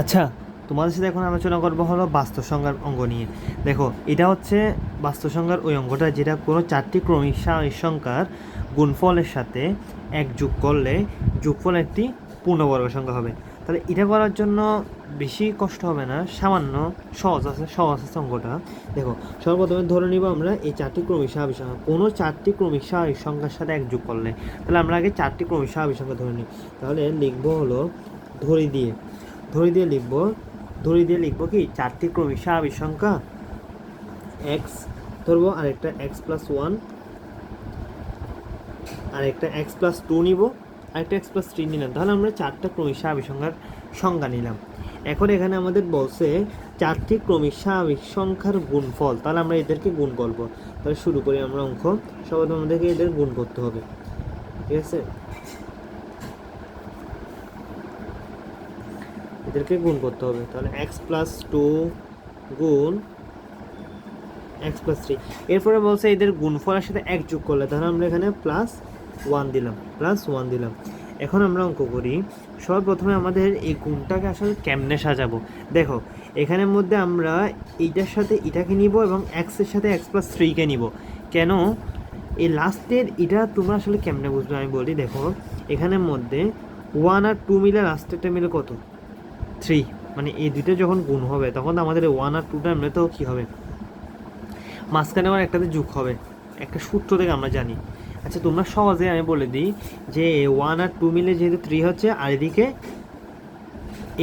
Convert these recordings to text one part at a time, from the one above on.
আচ্ছা। তোমাদের সাথে এখন আলোচনা করব হলো বাস্তব সংখ্যার অঙ্ক নিয়ে। দেখো, এটা হচ্ছে বাস্তব সংখ্যার ওই অঙ্গটা যেটা কোনো চারটি ক্রমিক সংখ্যার গুণফলের সাথে এক যোগ করলে যোগফল একটি পূর্ণবর্গ সংখ্যা হবে। তাহলে এটা করার জন্য বেশি কষ্ট হবে না, সামান্য সহজ আছে সহজ আছে অঙ্কটা দেখো, সর্বপ্রথমে ধরে নিব আমরা এই চারটি ক্রমিক স্বাভাবিক সংখ্যা, কোনো চারটি ক্রমিক স্বাভাবিক সংখ্যার সাথে এক যোগ করলে। তাহলে আমরা আগে চারটি ক্রমিক স্বাভাবিক সংখ্যা ধরে নিই। তাহলে লিখব হলো, ধরে দিয়ে ধরি দিয়ে লিখব, ধরি দিয়ে লিখব কি? চারটি ক্রমিক স্বাভাবিক সংখ্যা এক্স ধরবো আরেকটা এক্স প্লাস ওয়ান আরেকটা এক্স প্লাস টু নিব, আরেকটা এক্স প্লাস থ্রি নিলাম। তাহলে আমরা চারটা ক্রমিক স্বাভাবিক সংখ্যার সংখ্যা নিলাম। এখন এখানে আমাদের বলছে চারটি ক্রমিক স্বাভাবিক সংখ্যার গুণফল। তাহলে আমরা এদেরকে গুণ করব। তাহলে শুরু করি আমরা অঙ্ক। সবাই আমাদেরকে এদের গুণ করতে হবে। ঠিক আছে? এদেরকে গুণ করতে হবে। তাহলে এক্স প্লাস টু গুণ এক্স প্লাস থ্রি এরপরে বলছে এদের গুণফলের সাথে এক যোগ করলে, তাহলে আমরা এখানে প্লাস ওয়ান দিলাম প্লাস ওয়ান দিলাম। এখন আমরা অঙ্ক করি, সর্বপ্রথমে আমাদের এই গুণটাকে আসলে কেমনে সাজাবো? দেখো, এখানের মধ্যে আমরা এইটার সাথে এটাকে নিব এবং এক্সের সাথে এক্স প্লাস থ্রিকে নিব। কেন? এই লাস্টের এটা তোমরা আসলে কেমনে বুঝবে আমি বলি, দেখো, এখানের মধ্যে ওয়ান আর টু মিলে লাস্টেরটা মিলে কত? থ্রি মানে এই দুইটা যখন গুণ হবে, তখন তো আমাদের ওয়ান আর টুটা মিলে তো কী হবে? মাঝখানে আমার একটাতে যুগ হবে। একটা সূত্র থেকে আমরা জানি। আচ্ছা তোমরা সহজে আমি বলে দিই যে ওয়ান আর টু মিলে যেহেতু থ্রি হচ্ছে, আর এদিকে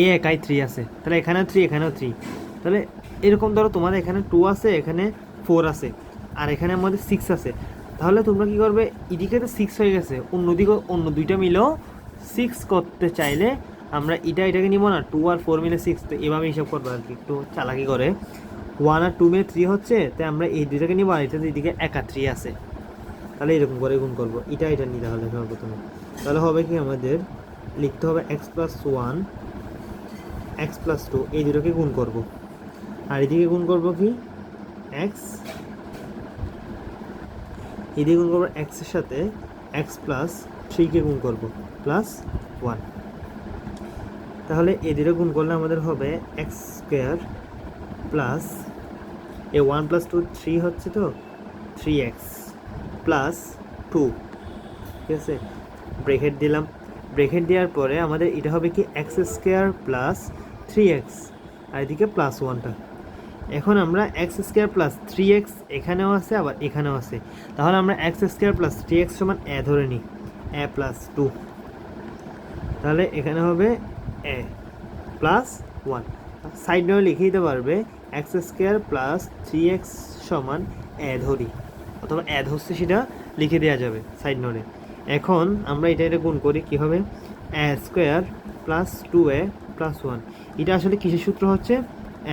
এ একাই থ্রি আছে। তাহলে এখানেও থ্রি এখানেও থ্রি তাহলে এরকম ধরো তোমাদের এখানে টু আছে, এখানে ফোর আছে, আর এখানে আমাদের সিক্স আছে। তাহলে তোমরা কি করবে? এদিকে তো সিক্স হয়ে গেছে, অন্যদিকে অন্য দুইটা মিলেও সিক্স করতে চাইলে আমরা এটা, এটাকে নিব না টু আর ফোর মিলে সিক্স তো এভাবে হিসাব করব আর কি। একটু চালাকি করে। ওয়ান আর টু মিলে থ্রি হচ্ছে তাই আমরা এই দুইটাকে নিব আর এটাতে এদিকে একা থ্রি আছে। তাহলে এরকম করে গুণ করব। এটা এটা নিতে হবে সর্বপ্রথমে। তাহলে হবে কি আমাদের, লিখতে হবে x plus one x plus two এই দুটোকে গুণ করব। আর এদিকে গুণ করব কি? এক্স এদিকে গুণ করব এক্সের সাথে এক্স প্লাস থ্রিকে গুণ করব প্লাস ওয়ান তাহলে দুটো গুণ করলে আমাদের হবে x square plus a one plus two three হচ্ছে তো? থ্রি এক্স প্লাস টু ঠিক আছে? ব্রেকেট দিলাম। ব্রেকেট দেওয়ার পরে আমাদের এটা হবে কি x square plus three x আর এদিকে প্লাস ওয়ানটা এখন আমরা x square plus three x এখানেও আছে, আবার এখানেও আছে। তাহলে আমরা x square plus three x সমান এ ধরে নিই। এ প্লাস টু তাহলে এখানে হবে এ প্লাস ওয়ান সাইড নোটে লিখে দিতে পারবে x square plus three x সমান এ ধরি, অথবা এ ধরছে সেটা লিখে দেওয়া যাবে সাইড নোটে এখন আমরা এটা এটা গুণ করি, কী হবে? A square plus two a plus one এটা আসলে কিসের সূত্র হচ্ছে?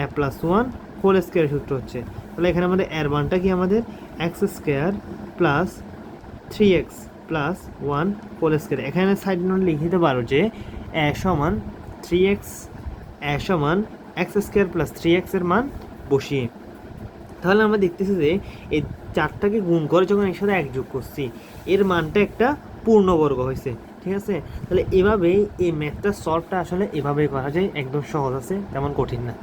A plus one whole square সূত্র হচ্ছে। তাহলে এখানে আমাদের এর মানটা কি আমাদের? X square plus three x plus one whole square এখানে সাইড নোট লিখে দিতে পারো যে এ সমান থ্রি এক্স সমান এক্স স্কোয়ার প্লাস থ্রি এক্সের মান বসিয়ে। তাহলে আমরা দেখতেছি যে, এই চারটাকে গুণ করে যখন একসাথে এক যোগ করছি, এর মানটা একটা পূর্ণবর্গ হয়েছে, ঠিক আছে? তাহলে এভাবেই এই ম্যাথটা সলভটা আসলে এভাবেই করা যায়, একদম সহজ আছে, তেমন কঠিন না।